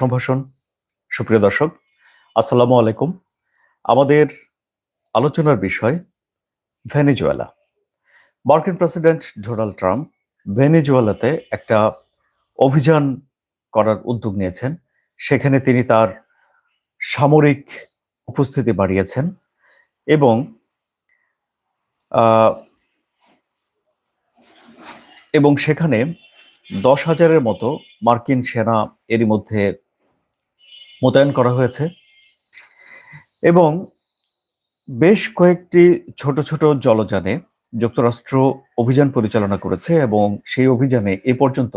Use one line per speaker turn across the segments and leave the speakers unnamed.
সম্ভাষণ। সুপ্রিয় দর্শক, আসসালামু আলাইকুম। আমাদের আলোচনার বিষয় ভেনেজুয়েলা। মার্কিন প্রেসিডেন্ট ডোনাল্ড ট্রাম্প ভেনেজুয়েলাতে একটা অভিযান করার উদ্যোগ নিয়েছেন। সেখানে তিনি তার সামরিক উপস্থিতি বাড়িয়েছেন এবং এবং সেখানে দশ হাজারের মতো মার্কিন সেনা এরই মধ্যে মোতায়েন করা হয়েছে। এবং বেশ কয়েকটি ছোট ছোট জলযানে যুক্তরাষ্ট্র অভিযান পরিচালনা করেছে এবং সেই অভিযানে এ পর্যন্ত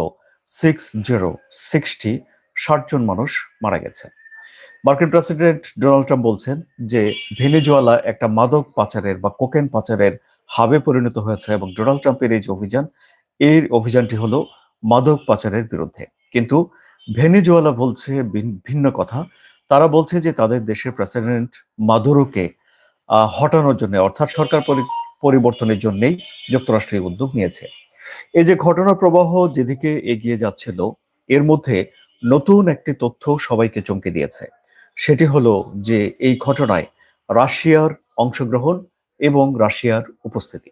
সিক্স জিরো সিক্সটি ষাট জন মানুষ মারা গেছে। মার্কিন প্রেসিডেন্ট ডোনাল্ড ট্রাম্প বলছেন যে ভেনেজুয়েলা একটা মাদক পাচারের বা কোকেন পাচারের হাবে পরিণত হয়েছে এবং ডোনাল্ড ট্রাম্পের এই যে অভিযান এই অভিযানটি হলো মাদক পাচারের বিরুদ্ধে। কিন্তু ভেনেজুয়েলা বলছে ভিন- ভিন্ন কথা। তারা বলছে যে তাদের দেশের প্রেসিডেন্ট মাদুরোকে হটানোর জন্য, অর্থাৎ সরকার পরিবর্তনের জন্যই যুক্তরাষ্ট্র এই উদ্যোগ নিয়েছে। এই যে ঘটনা প্রবাহ যেদিকে এগিয়ে যাচ্ছিল, এর মধ্যে নতুন একটি তথ্য সবাইকে চমকে দিয়েছে। সেটি হলো যে এই ঘটনায় রাশিয়ার অংশগ্রহণ এবং রাশিয়ার উপস্থিতি।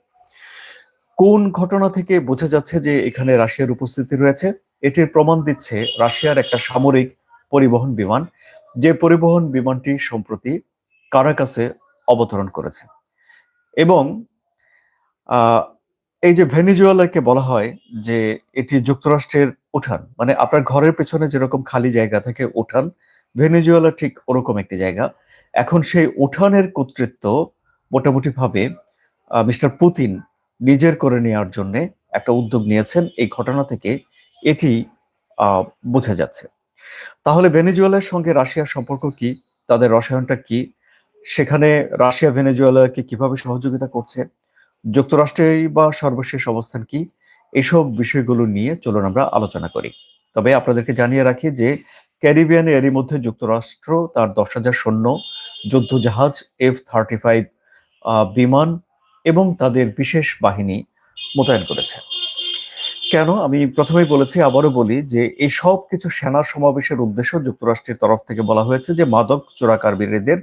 কোন ঘটনা থেকে বোঝা যাচ্ছে যে এখানে রাশিয়ার উপস্থিতি রয়েছে? এটির প্রমাণ দিচ্ছে রাশিয়ার একটা সামরিক পরিবহন বিমান, যে পরিবহন বিমানটি সম্প্রতি কারাকাসে অবতরণ করেছে। এবং এই যে ভেনিজুয়েলাকে বলা হয় যে এটি যুক্তরাষ্ট্রের উঠান মানে আপনার ঘরের পেছনে যেরকম খালি জায়গা থেকে উঠান, ভেনিজুয়েলা ঠিক ওরকম একটি জায়গা। এখন সেই উঠানের কর্তৃত্ব মোটামুটি ভাবে মিস্টার পুতিন নিজের করে নেওয়ার জন্য একটা উদ্যোগ নিয়েছেন। এই ঘটনা থেকে এটি বোঝা যাচ্ছে। তাহলে ভেনেজুয়েলার সঙ্গে রাশিয়ার সম্পর্ক কি? তাদের রসায়নটা কি? সেখানে রাশিয়া ভেনেজুয়েলাকে কীভাবে সহযোগিতা করছে? যুক্তরাষ্ট্রেই বা সর্বশেষ অবস্থান কি? এসব বিষয়গুলো নিয়ে চলুন আমরা আলোচনা করি। তবে আপনাদেরকে জানিয়ে রাখি যে, ক্যারিবিয়ানে এরই মধ্যে যুক্তরাষ্ট্র তার দশ হাজার সৈন্য যুদ্ধ জাহাজ এফ থার্টি ফাইভ বিমান এবং তাদের বিশেষ বাহিনী মোতায়েন করেছে। কেন? আমি প্রথমেই বলেছি, আবারও বলি যে এই সব কিছু সেনা সমাবেশের উদ্দেশ্য যুক্তরাষ্ট্রের তরফ থেকে বলা হয়েছে যে মাদক চোরাকারবিরীদের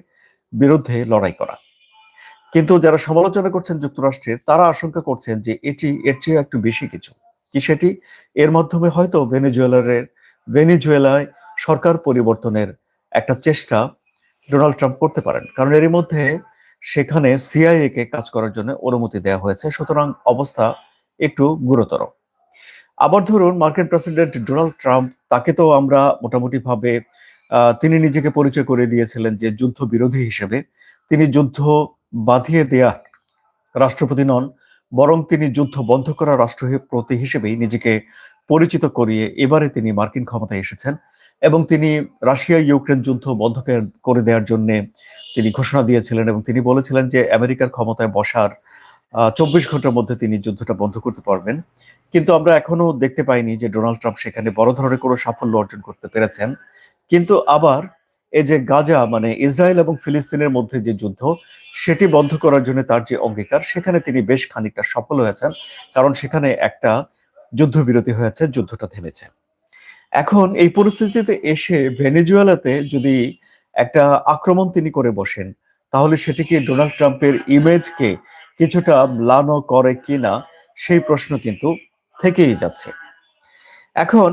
বিরুদ্ধে লড়াই করা। কিন্তু যারা সমালোচনা করছেন যুক্তরাষ্ট্রের, তারা আশঙ্কা করছেন যে এটি, এর চেয়ে একটু বেশি কিছু। কি সেটি? এর মাধ্যমে হয়তো ভেনেজুয়েলারের, ভেনেজুয়েলায় সরকার পরিবর্তনের একটা চেষ্টা ডোনাল্ড ট্রাম্প করতে পারেন। কারণ এরই মধ্যে সেখানে সিআইএ কে কাজ করার জন্য অনুমতি দেওয়া হয়েছে। সুতরাং অবস্থা একটু গুরুতর। আবার ধরুন মার্কিন প্রেসিডেন্ট ডোনাল্ড ট্রাম্প, তাকে তো আমরা মোটামুটি ভাবে তিনি নিজেকে পরিচয় করে দিয়েছিলেন যে যুদ্ধ বিরোধী হিসেবে। তিনি যুদ্ধ বাঁধিয়ে দেয়া রাষ্ট্রপতি নন, বরং তিনি যুদ্ধ বন্ধ করা রাষ্ট্রপতি হিসেবেই নিজেকে পরিচিত করিয়ে এবারে তিনি মার্কিন ক্ষমতায় এসেছেন এবং তিনি রাশিয়া ইউক্রেন যুদ্ধ বন্ধ করে দেওয়ার জন্য তিনি ঘোষণা দিয়েছিলেন এবং তিনি বলেছিলেন যে আমেরিকার ক্ষমতায় বসার চব্বিশ ঘণ্টার মধ্যে তিনি যুদ্ধটা বন্ধ করতে পারবেন। কিন্তু আমরা এখনও দেখতে পাইনি যে ডোনাল্ড ট্রাম্প সেখানে বড় ধরনের কোনো সাফল্য অর্জন করতে পেরেছেন। কিন্তু আবার এই যে গাজা মানে ইসরায়েল এবং ফিলিস্তিনের মধ্যে যে যুদ্ধ, সেটি বন্ধ করার জন্য তার যে অঙ্গীকার, সেখানে তিনি বেশ খানিকটা সফল হয়েছেন। কারণ সেখানে একটা যুদ্ধবিরতি হয়েছে, যুদ্ধটা থেমেছে। এখন এই পরিস্থিতিতে এসে ভেনেজুয়েলাতে যদি একটা আক্রমণ তিনি করে বসেন, তাহলে সেটিকে ডোনাল্ড ট্রাম্পের ইমেজকে কিছুটা ম্লান করে কিনা সেই প্রশ্ন কিন্তু থেকেই যাচ্ছে। এখন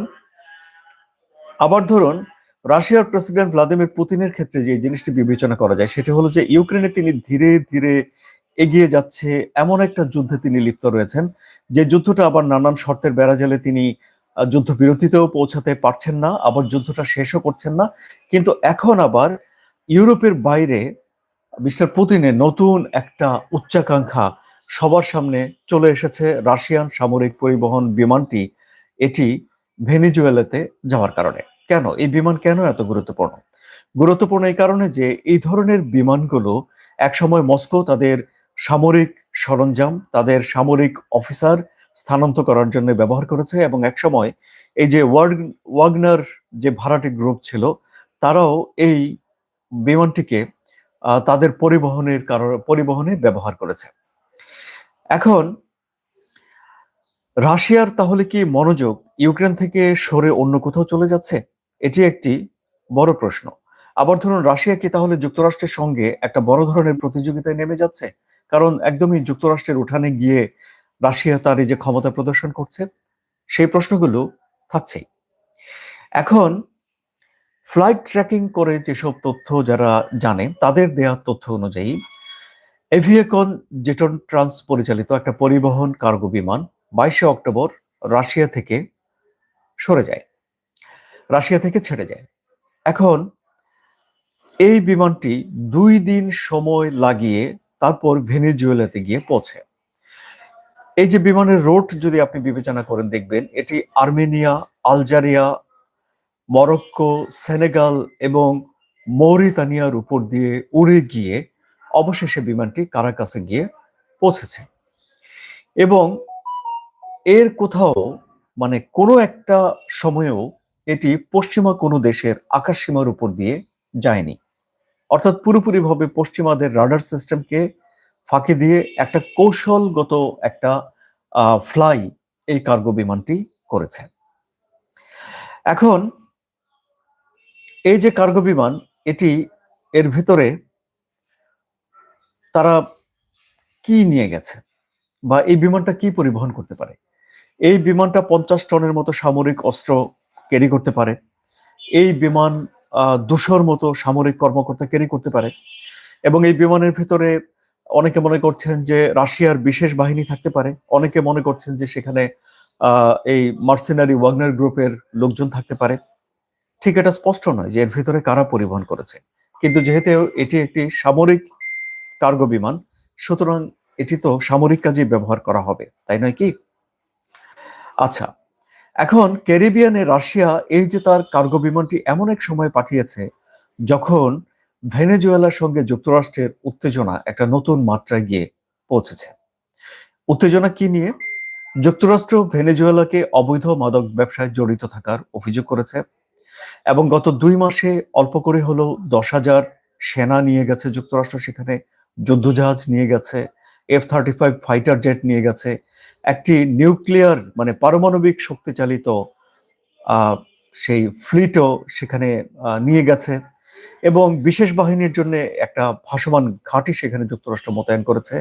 আবার ধরুন, রাশিয়ার প্রেসিডেন্ট ভ্লাদিমির পুতিনের ক্ষেত্রে যে জিনিসটি বিবেচনা করা যায়, সেটি হলো যে ইউক্রেনে তিনি ধীরে ধীরে এগিয়ে যাচ্ছে, এমন একটা যুদ্ধে তিনি লিপ্ত রয়েছেন, যে যুদ্ধটা আবার নানান শর্তের বেড়াজালে তিনি যুদ্ধবিরতিতেও পৌঁছাতে পারছেন না, আবার যুদ্ধটা শেষও করছেন না। কিন্তু এখন আবার ইউরোপের বাইরে মিস্টার পুতিনের নতুন একটা উচ্চাকাঙ্ক্ষা সবার সামনে চলে এসেছে রাশিয়ান সামরিক পরিবহন বিমানটি। এটি ভেনিজুয়েলাতে যাওয়ার কারণে। কেন? এই বিমান কেন এত গুরুত্বপূর্ণ? গুরুত্বপূর্ণ এই কারণে যে এই ধরনের বিমানগুলো একসময় মস্কো তাদের সামরিক সরঞ্জাম, তাদের সামরিক অফিসার স্থানান্তর করার জন্য ব্যবহার করেছে এবং একসময় এই যে ওয়াগনার যে ভাড়াটি গ্রুপ ছিল, তারাও এই বিমানটিকে তাদের পরিবহনের কারণ পরিবহনে ব্যবহার করেছে। এখন রাশিয়ার তাহলে কি মনোযোগ ইউক্রেন থেকে সরে অন্য কোথাও চলে যাচ্ছে? এটি একটি বড় প্রশ্ন। আবার ধরুন, রাশিয়া কি তাহলে যুক্তরাষ্ট্রের সঙ্গে একটা বড় ধরনের প্রতিযোগিতায় নেমে যাচ্ছে? কারণ একদমই যুক্তরাষ্ট্রের উঠানে গিয়ে রাশিয়া তার এই যে ক্ষমতা প্রদর্শন করছে, সেই প্রশ্নগুলো থাকছেই। এখন ফ্লাইট ট্র্যাকিং করে যেসব তথ্য যারা জানে তাদের দেয়া তথ্য অনুযায়ী এভিয়েকন জেটন ট্রান্স পরিচালিত একটা পরিবহন কার্গো বিমান বাইশে অক্টোবর রাশিয়া থেকে সরে যায়। রাশিয়া থেকে ছেড়ে যায়। এখন এই বিমানটি দুই দিন সময় লাগিয়ে তারপর ভেনেজুয়েলাতে গিয়ে পৌঁছে। এই যে বিমানের রোড যদি আপনি বিবেচনা করেন, দেখবেন এটি আর্মেনিয়া, আলজারিয়া মরক্কো, সেনেগাল এবং মৌরিতানিয়ার উপর দিয়ে উড়ে গিয়ে অবশেষে বিমানটি কারাকাসে গিয়ে পৌঁছেছে। এবং এর কোথাও মানে কোনো একটা সময়েও এটি পশ্চিমা কোনো দেশের আকাশসীমার উপর দিয়ে যায়নি। অর্থাৎ পুরোপুরিভাবে পশ্চিমাদের রাডার সিস্টেমকে ফাঁকি দিয়ে একটা কৌশলগত একটা ফ্লাই এই কার্গো বিমানটি করেছে। এখন এই যে কার্গো বিমান, এটি এর ভিতরে তারা কি নিয়ে গেছে বা এই বিমানটা কি পরিবহন করতে পারে? এই বিমানটা পঞ্চাশ টনের মতো সামরিক অস্ত্র ক্যারি করতে পারে। এই বিমান দুশোর মতো সামরিক কর্মকর্তা ক্যারি করতে পারে। এবং এই বিমানের ভিতরে অনেকে মনে করছেন যে রাশিয়ার বিশেষ বাহিনী থাকতে পারে। অনেকে মনে করছেন যে সেখানে এই মার্সিনারি ওয়াগনার গ্রুপের লোকজন থাকতে পারে। ঠিক এটা স্পষ্ট নয় যে এর ভিতরে কারা পরিবহন করেছে। কিন্তু যেহেতু এটি একটি সামরিক কার্গো বিমান, সুতরাং এটি তো সামরিক কাজে ব্যবহার করা হবে, তাই নয় কি? আচ্ছা এখন ক্যারিবিয়ানে রাশিয়া এই যে তার কার্গো বিমানটি এমন এক সময় পাঠিয়েছে যখন ভেনেজুয়েলার সঙ্গে যুক্তরাষ্ট্রের উত্তেজনা একটা নতুন মাত্রায় গিয়ে পৌঁছেছে। উত্তেজনা কি নিয়ে? যুক্তরাষ্ট্র ভেনেজুয়েলাকে অবৈধ মাদক ব্যবসায় জড়িত থাকার অভিযোগ করেছে। এবং গত দুই মাসে অল্প করে হলেও দশ হাজার সেনা নিয়ে গেছে যুক্তরাষ্ট্র, সেখানে যুদ্ধজাহাজ নিয়ে গেছে F thirty five fighter jet নিয়ে গেছে, একটি নিউক্লিয়ার মানে পারমাণবিক শক্তিচালিত সেই ফ্লিটও সেখানে নিয়ে গেছে এবং বিশেষ বাহিনীর জন্য একটা ভাসমান ঘাঁটি সেখানে যুক্তরাষ্ট্র মোতায়েন করেছে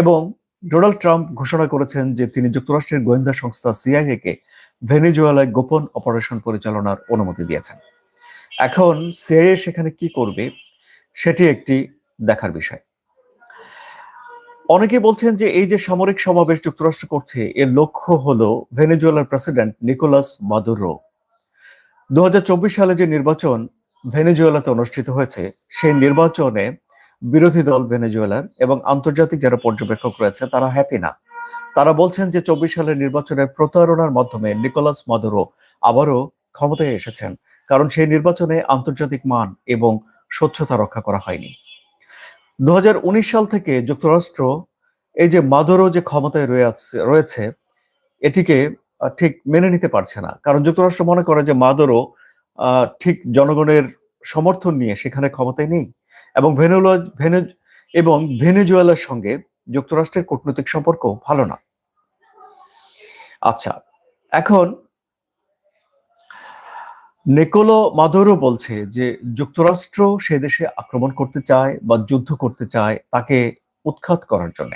এবং ডোনাল্ড ট্রাম্প ঘোষণা করেছেন যে তিনি যুক্তরাষ্ট্রের গোয়েন্দা সংস্থা সিআইএ কে ভেনেজুয়েলায় গোপন অপারেশন পরিচালনার অনুমতি দিয়েছেন। এখন সিআইএ সেখানে কি করবে, সেটি একটি দেখার বিষয়। অনেকে বলছেন যে এই যে সামরিক সমাবেশ যুক্তরাষ্ট্র করছে, এর লক্ষ্য হলো ভেনেজুয়েলার প্রেসিডেন্ট নিকোলাস মাদুরো। দু হাজার চব্বিশ সালে যে নির্বাচন ভেনেজুয়েলাতে অনুষ্ঠিত হয়েছে, সেই নির্বাচনে বিরোধী দল ভেনেজুয়েলার এবং আন্তর্জাতিক যারা পর্যবেক্ষক রয়েছে, তারা হ্যাপি না। তারা বলছেন যে চব্বিশ সালের নির্বাচনের প্রতারণার মাধ্যমে নিকোলাস মাদুরো আবারও ক্ষমতায় এসেছেন, কারণ সেই নির্বাচনে আন্তর্জাতিক মান এবং স্বচ্ছতা রক্ষা করা হয়নি। দু হাজার উনিশ সাল থেকে যুক্তরাষ্ট্র এই যে মাদুরো যে ক্ষমতায় রয়েছে, এটিকে ঠিক মেনে নিতে পারছে না। কারণ যুক্তরাষ্ট্র মনে করে যে মাদুরো ঠিক জনগণের সমর্থন নিয়ে সেখানে ক্ষমতায় নেই। এবং এবং ভেনেজুয়েলার সঙ্গে যুক্তরাষ্ট্রের কূটনৈতিক সম্পর্ক ভালো না। আচ্ছা এখন নেকোলো মাদুরো বলছে যে যুক্তরাষ্ট্র সে দেশে আক্রমণ করতে চায় বা যুদ্ধ করতে চায় তাকে উৎখাত করার জন্য।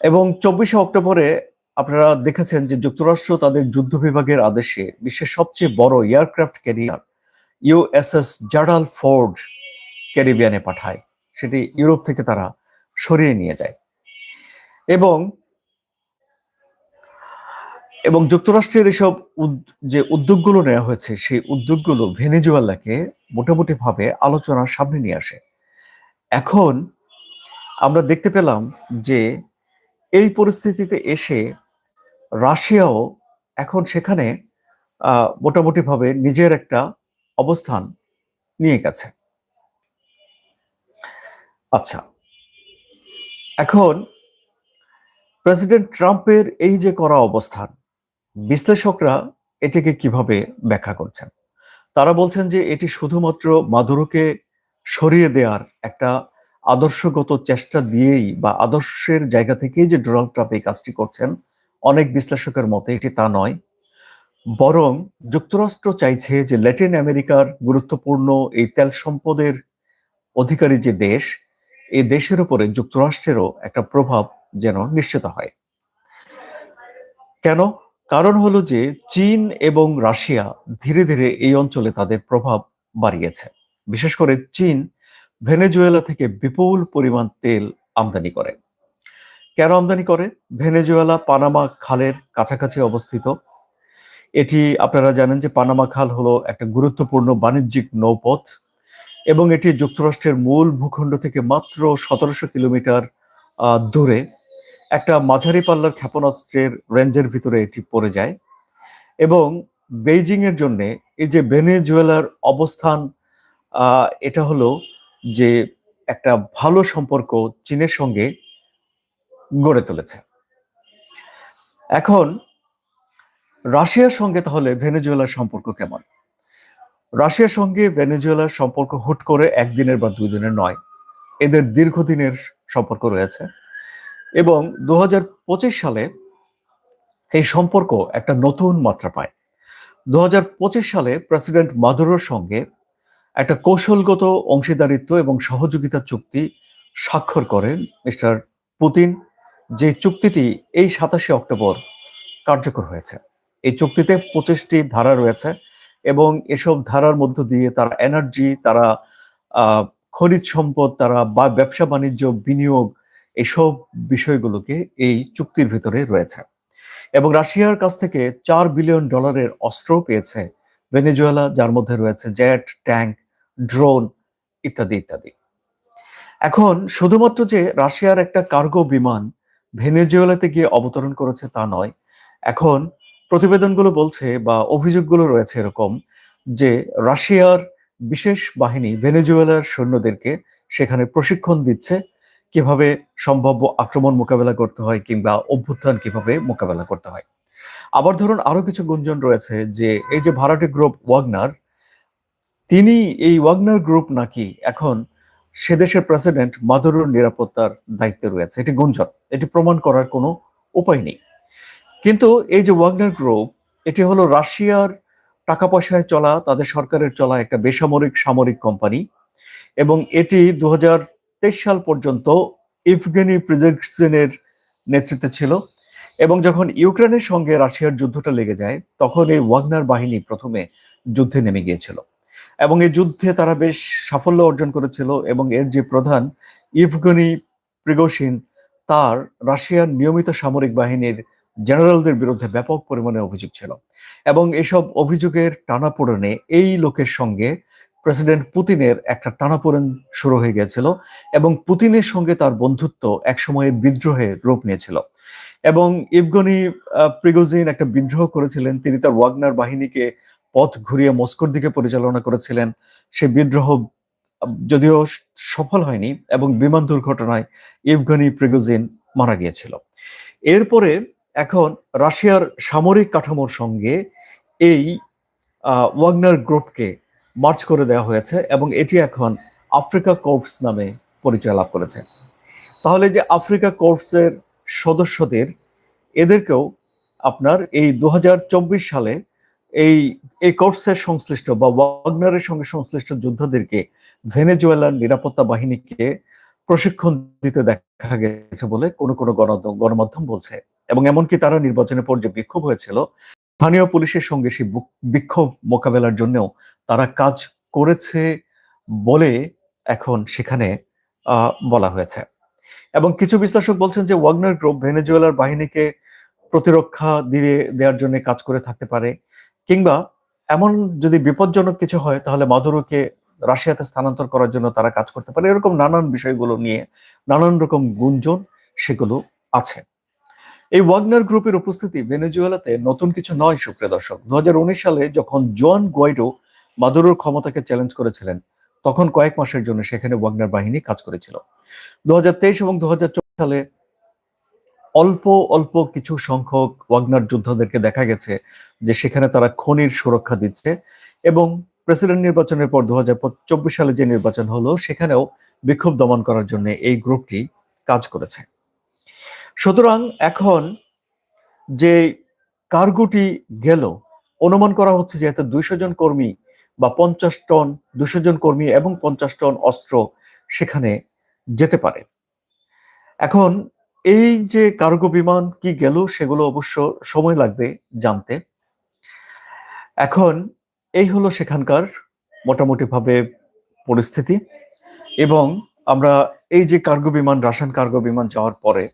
এবং চব্বিশে অক্টোবরে আপনারা দেখেছেন যে যুক্তরাষ্ট্র তাদের যুদ্ধ বিভাগের আদেশে বিশ্বের সবচেয়ে বড় এয়ারক্রাফট ক্যারিয়ার ইউএসএস জাডাল ফোর্ড ক্যারিবিয়ানে পাঠায়। সেটি ইউরোপ থেকে তারা সরিয়ে নিয়ে যায়। এবং এবং যুক্তরাষ্ট্রের এসব যে উদ্যোগগুলো নেওয়া হয়েছে, সেই উদ্যোগগুলো ভেনেজুয়েলাকে মোটামুটি ভাবে আলোচনার সামনে নিয়ে আসে। এখন আমরা দেখতে পেলাম যে এই পরিস্থিতিতে এসে রাশিয়াও এখন সেখানে মোটামুটি ভাবে নিজের একটা অবস্থান নিয়ে গেছে। আচ্ছা এখন প্রেসিডেন্ট ট্রাম্পের এই যে করা অবস্থান, বিশ্লেষকরা এটিকে কীভাবে ব্যাখ্যা করছেন? তারা বলছেন যে এটি শুধুমাত্র মাদুরোকে সরিয়ে দেওয়ার একটা আদর্শগত চেষ্টা দিয়েই বা আদর্শের জায়গা থেকেই যে ডোনাল্ড ট্রাম্প এই কাজটি করছেন, অনেক বিশ্লেষকের মতে এটি তা নয়। বরং যুক্তরাষ্ট্র চাইছে যে ল্যাটিন আমেরিকার গুরুত্বপূর্ণ এই তেল সম্পদের অধিকারী যে দেশ এই দেশের উপরে যুক্তরাষ্ট্রেরও একটা প্রভাব যেন নিশ্চিত হয়। কেন? কারণ হলো যে চীন এবং রাশিয়া ধীরে ধীরে এই অঞ্চলে তাদের প্রভাব বাড়িয়েছে। বিশেষ করে চীন ভেনেজুয়েলা থেকে বিপুল পরিমাণ তেল আমদানি করে। কেন আমদানি করে? ভেনেজুয়েলা, পানামা, খালের কাছাকাছি অবস্থিত। এটি আপনারা জানেন যে পানামা খাল হলো একটা গুরুত্বপূর্ণ বাণিজ্যিক নৌপথ এবং এটি যুক্তরাষ্ট্রের মূল ভূখণ্ড থেকে মাত্র সতেরোশো কিলোমিটার দূরে। একটা মাঝারি পাল্লার ক্ষেপণাস্ত্রের রেঞ্জের ভিতরে এটি পড়ে যায় এবং বেইজিং এর জন্য এই যে ভেনেজুয়েলার অবস্থান এটা হলো যে একটা ভালো সম্পর্ক চীনের সঙ্গে গড়ে তুলেছে। এখন রাশিয়ার সঙ্গে তাহলে ভেনেজুয়েলার সম্পর্ক কেমন? রাশিয়ার সঙ্গে ভেনেজুয়েলার সম্পর্ক হুট করে একদিনের বা দুই দিনের নয়। এদের দীর্ঘদিনের সম্পর্ক রয়েছে। এবং দু হাজার পঁচিশ সালে এই সম্পর্ক একটা নতুন মাত্রা পায়। দু হাজার পঁচিশ সালে প্রেসিডেন্ট মাদুরোর সঙ্গে একটা কৌশলগত অংশীদারিত্ব এবং সহযোগিতা চুক্তি স্বাক্ষর করেন মিস্টার পুতিন, যে চুক্তিটি এই সাতাশে অক্টোবর কার্যকর হয়েছে। এই চুক্তিতে পঁচিশটি ধারা রয়েছে এবং এসব ধারার মধ্য দিয়ে তারা এনার্জি, তারা খনিজ সম্পদ, তারা বা ব্যবসা বাণিজ্য, বিনিয়োগ এসব বিষয়গুলোকে এই চুক্তির ভিতরে রয়েছে। এবং রাশিয়ার কাছ থেকে চার বিলিয়ন ডলারের অস্ত্র পেয়েছে ভেনেজুয়েলা, যার মধ্যে রয়েছে জেট ট্যাঙ্ক ড্রোন ইত্যাদি ইত্যাদি। এখন শুধুমাত্র যে রাশিয়ার একটা কার্গো বিমান ভেনেজুয়েলাতে গিয়ে অবতরণ করেছে তা নয়, এখন প্রতিবেদনগুলো বলছে বা অভিযোগগুলো রয়েছে এরকম যে রাশিয়ার বিশেষ বাহিনী ভেনেজুয়েলার সৈন্যদেরকে সেখানে প্রশিক্ষণ দিচ্ছে, কীভাবে সম্ভাব্য আক্রমণ মোকাবেলা করতে হয় কিংবা অভ্যুত্থান কীভাবে মোকাবেলা করতে হয়। আবার ধরুন আরও কিছু গুঞ্জন রয়েছে যে এই যে ভাড়াটে গ্রুপ ওয়াগনার, তিনি এই ওয়াগনার গ্রুপ নাকি এখন সে দেশের প্রেসিডেন্ট মাদুরোর নিরাপত্তার দায়িত্বে রয়েছে। এটি গুঞ্জন, এটি প্রমাণ করার কোনো উপায় নেই। কিন্তু এই যে ওয়াগনার গ্রুপ এটি হলো রাশিয়ার টাকা পয়সায় চলা, তাদের সরকারের চলা একটা বেসামরিক সামরিক কোম্পানি। এবং এটি দু সাল পর্যন্ত ইফগেনি প্রিজেকশনের নেতৃত্বে ছিল। এবং যখন ইউক্রেনের সঙ্গে রাশিয়ার যুদ্ধটা লেগে যায়, তখন এই ওয়াগনার বাহিনী প্রথমে যুদ্ধে নেমে গিয়েছিল। এবং এই যুদ্ধে তারা বেশ সাফল্য অর্জন করেছিল এবং এর যে প্রধান ইফগনি প্রিগোসিন, তার রাশিয়ার নিয়মিত সামরিক বাহিনীর জেনারেলদের বিরুদ্ধে ব্যাপক পরিমাণে অভিযোগ ছিল। এবং এসব অভিযোগের টানাপোড়েনে এই লোকের সঙ্গে প্রেসিডেন্ট পুতিনের একটা টানাপোড়েন শুরু হয়ে গিয়েছিল এবং পুতিনের সঙ্গে তার বন্ধুত্ব একসময়ে বিদ্রোহে রূপ নিয়েছিল। এবং ইবগনি প্রিগোজিন একটা বিদ্রোহ করেছিলেন। তিনি তার ওয়াগনার বাহিনীকে পথ ঘুরিয়ে মস্কোর দিকে পরিচালনা করেছিলেন। সে বিদ্রোহ যদিও সফল হয়নি এবং বিমান দুর্ঘটনায় ইভগানি প্রিগোজিন মারা গিয়েছিল। এরপরে এখন রাশিয়ার সামরিক কাঠামোর সঙ্গে এই ওয়াগনার গ্রুপকে মার্চ করে দেওয়া হয়েছে এবং এটি এখন আফ্রিকা কোর্পস নামে পরিচয় লাভ করেছে। তাহলে যে আফ্রিকা কোর্পসের সদস্যদের, এদেরকেও আপনার এই দু হাজার চব্বিশ সালে এই এই কোর্পসের সংশ্লিষ্ট বা ওয়াগনারের সঙ্গে সংশ্লিষ্ট যোদ্ধাদেরকে ভেনেজুয়েলার নিরাপত্তা বাহিনীকে প্রশিক্ষণ দিতে দেখা গেছে বলে কোনো কোনো গণমাধ্যম বলছে। এবং এমনকি তারা নির্বাচনের পর যে বিক্ষোভ হয়েছিল, স্থানীয় পুলিশের সঙ্গে সেই বিক্ষোভ মোকাবেলার জন্যও তারা কাজ করেছে বলে এখন সেখানে বলা হয়েছে। এবং কিছু বিশ্লেষক বলছেন যে ওয়াগনার গ্রুপ ভেনেজুয়েলার বাহিনীকে প্রতিরক্ষা দিয়ে দেওয়ার জন্য কাজ করে থাকতে পারে, কিংবা এমন যদি বিপজ্জনক কিছু হয়, তাহলে মাদুরোকে রাশিয়াতে স্থানান্তর করার জন্য তারা কাজ করতে পারে। এরকম নানান বিষয়গুলো নিয়ে নানান রকম গুঞ্জন সেগুলো আছে। এই ওয়াগনার গ্রুপের উপস্থিতি ভেনেজুয়েলাতে নতুন কিছু নয়, সুপ্রিয় দর্শক। দুহাজার উনিশ সালে যখন জোয়ান গোয়াইডো মাদুরোর ক্ষমতাকে চ্যালেঞ্জ করেছিলেন, তখন কয়েক মাসের জন্য সেখানে ওয়াগনার বাহিনী কাজ করেছিল। দু হাজার তেইশ এবং দু সালে অল্প অল্প কিছু সংখ্যক ওয়াগনার যোদ্ধাদেরকে দেখা গেছে যে সেখানে তারা খনির সুরক্ষা দিচ্ছে এবং প্রেসিডেন্ট নির্বাচনের পর দু হাজার চব্বিশ সালে যে নির্বাচন হলো, সেখানেও বিক্ষোভ দমন করার জন্য এই গ্রুপটি কাজ করেছে। সুতরাং এখন যে কার্গোটি গেল, অনুমান করা হচ্ছে যে এতে দুইশো জন কর্মী বা পঞ্চাশ টন দুশো জন কর্মী এবং পঞ্চাশ টন অস্ত্র সেখানে যেতে পারে। এখন এই যে কার্গো বিমান কি গেল, সেগুলো অবশ্য সময় লাগবে জানতে। এখন এই হলো সেখানকার মোটামুটি ভাবে পরিস্থিতি এবং আমরা এই যে কার্গো বিমান রাশিয়ান কার্গো বিমান যাওয়ার পরে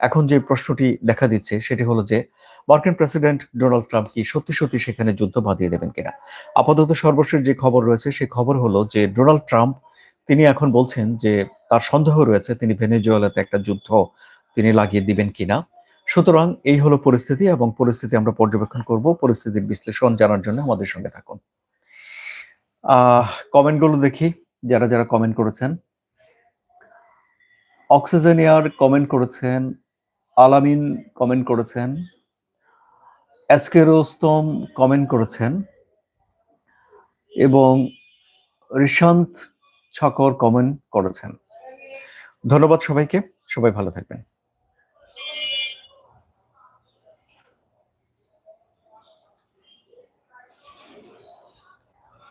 এখন যে প্রশ্নটি দেখা দিচ্ছে সেটি হলো যে মার্কিন প্রেসিডেন্ট ডোনাল্ড ট্রাম্প কি সত্যি সত্যি সেখানে যুদ্ধ বাঁধিয়ে দেবেন কিনা? আপাতত সর্বশেষ যে খবর রয়েছে সেই খবর হলো যে ডোনাল্ড ট্রাম্প, তিনি এখন বলছেন যে তার সন্দেহ রয়েছে তিনি ভেনেজুয়েলাতে একটা যুদ্ধ তিনি লাগিয়ে দিবেন কিনা। সুতরাং এই হলো পরিস্থিতি এবং পরিস্থিতি আমরা পর্যবেক্ষণ করব, পরিস্থিতির বিশ্লেষণ জানার জন্য আমাদের সঙ্গে থাকুন। কমেন্টগুলো দেখি, যারা যারা কমেন্ট করেছেন। অক্সিজেনিয়ার কমেন্ট করেছেন, আলামিন কমেন্ট করেছেন এসকেরোস্তম কমেন্ট করেছেন, এবং ঋষান্ত ছকর কমেন্ট করেছেন। ধন্যবাদ সবাইকে, সবাই ভালো থাকবেন।